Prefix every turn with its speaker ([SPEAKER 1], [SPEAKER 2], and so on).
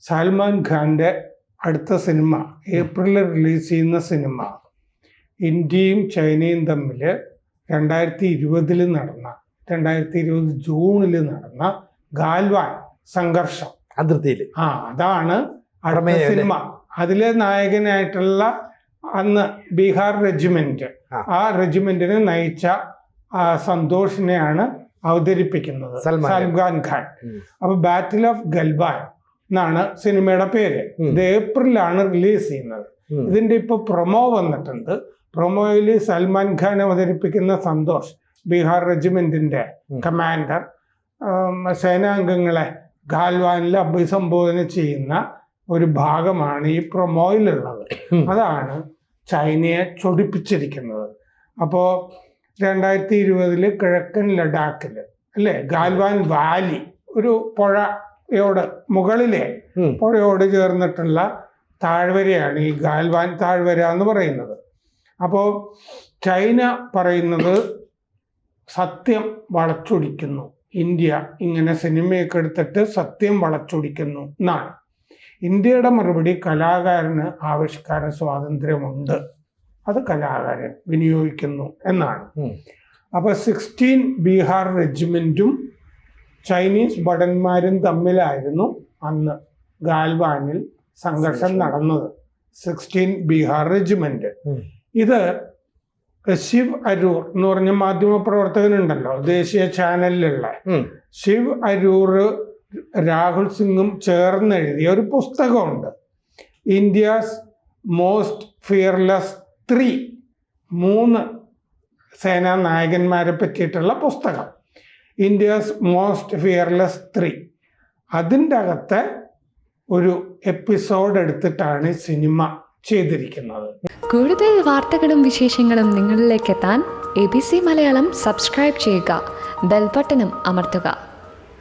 [SPEAKER 1] സൽമാൻ ഖാന്റെ അടുത്ത സിനിമ ഏപ്രിലിൽ റിലീസ് ചെയ്യുന്ന സിനിമ ഇന്ത്യയും ചൈനയും തമ്മിൽ രണ്ടായിരത്തി ഇരുപതിൽ നടന്ന രണ്ടായിരത്തി ഇരുപത് ജൂണിൽ നടന്ന ഗാൽവാൻ സംഘർഷം.
[SPEAKER 2] അതിർത്തിയിൽ.
[SPEAKER 1] ആ അതാണ് അടുത്ത സിനിമ. അതിലെ നായകനായിട്ടുള്ള അന്ന് ബീഹാർ റെജിമെന്റ്.
[SPEAKER 2] ആ.
[SPEAKER 1] റെജിമെന്റിനെ നയിച്ച സന്തോഷിനെയാണ് അവതരിപ്പിക്കുന്നത്.
[SPEAKER 2] സൽമാൻ.
[SPEAKER 1] ഖാൻ. അപ്പൊ ബാറ്റിൽ ഓഫ് ഗൽബാൻ എന്നാണ് സിനിമയുടെ പേര്. ഇത് ഏപ്രിലാണ് റിലീസ് ചെയ്യുന്നത്. ഇതിന്റെ ഇപ്പൊ പ്രൊമോ വന്നിട്ടുണ്ട്. പ്രൊമോയിൽ സൽമാൻ ഖാൻ അവതരിപ്പിക്കുന്ന സന്തോഷ് ബീഹാർ റെജിമെന്റിന്റെ കമാൻഡർ സേനാംഗങ്ങളെ ഗാൽവാനിൽ അഭിസംബോധന ചെയ്യുന്ന ഒരു ഭാഗമാണ് ഈ പ്രൊമോയിലുള്ളത്. അതാണ് ചൈനയെ ചൊടിപ്പിച്ചിരിക്കുന്നത്. അപ്പോൾ രണ്ടായിരത്തി ഇരുപതിൽ കിഴക്കൻ ലഡാക്കിൽ അല്ലേ? ഗാൽവാൻ വാലി ഒരു പുഴയോട് മുകളിലെ. പുഴയോട് ചേർന്നിട്ടുള്ള താഴ്വരയാണ് ഈ ഗാൽവാൻ താഴ്വര എന്ന് പറയുന്നത്. അപ്പോൾ ചൈന പറയുന്നത് സത്യം വളച്ചൊടിക്കുന്നു. ഇന്ത്യ ഇങ്ങനെ സിനിമയൊക്കെ എടുത്തിട്ട് സത്യം വളച്ചൊടിക്കുന്നു എന്നാണ്. ഇന്ത്യയുടെ മറുപടി കലാകാരന് ആവിഷ്കാര സ്വാതന്ത്ര്യമുണ്ട്. അത് കലാകാരൻ വിനിയോഗിക്കുന്നു എന്നാണ്. അപ്പൊ സിക്സ്റ്റീൻ ബീഹാർ റെജിമെന്റും ചൈനീസ് ഭടന്മാരും തമ്മിലായിരുന്നു അന്ന് ഗാൽവാനിൽ സംഘർഷം നടന്നത്. Sixteen Bihar regiment. ഇത് ശിവ് അരൂർ എന്ന് പറഞ്ഞ മാധ്യമ പ്രവർത്തകനുണ്ടല്ലോ ദേശീയ ചാനലിലുള്ള. ശിവ് അരൂർ രാഹുൽ സിംഗും ചേർന്ന് എഴുതിയ ഒരു പുസ്തകമുണ്ട്. ഇന്ത്യസ് മോസ്റ്റ് ഫിയർലെസ് ത്രീ മൂന്ന് സേനാ നായകന്മാരെ പറ്റിയിട്ടുള്ള പുസ്തകം. India's most fearless three. അതിന്റെ അകത്തെ ഒരു എപ്പിസോഡ് എടുത്തിട്ടാണ് സിനിമ ചെയ്തിരിക്കുന്നത്.
[SPEAKER 3] കൂടുതൽ വാർത്തകളും വിശേഷങ്ങളും നിങ്ങളിലേക്ക് എത്താൻ A B C Malayalam subscribe ചെയ്യുക. ബെൽബട്ടനും അമർത്തുക.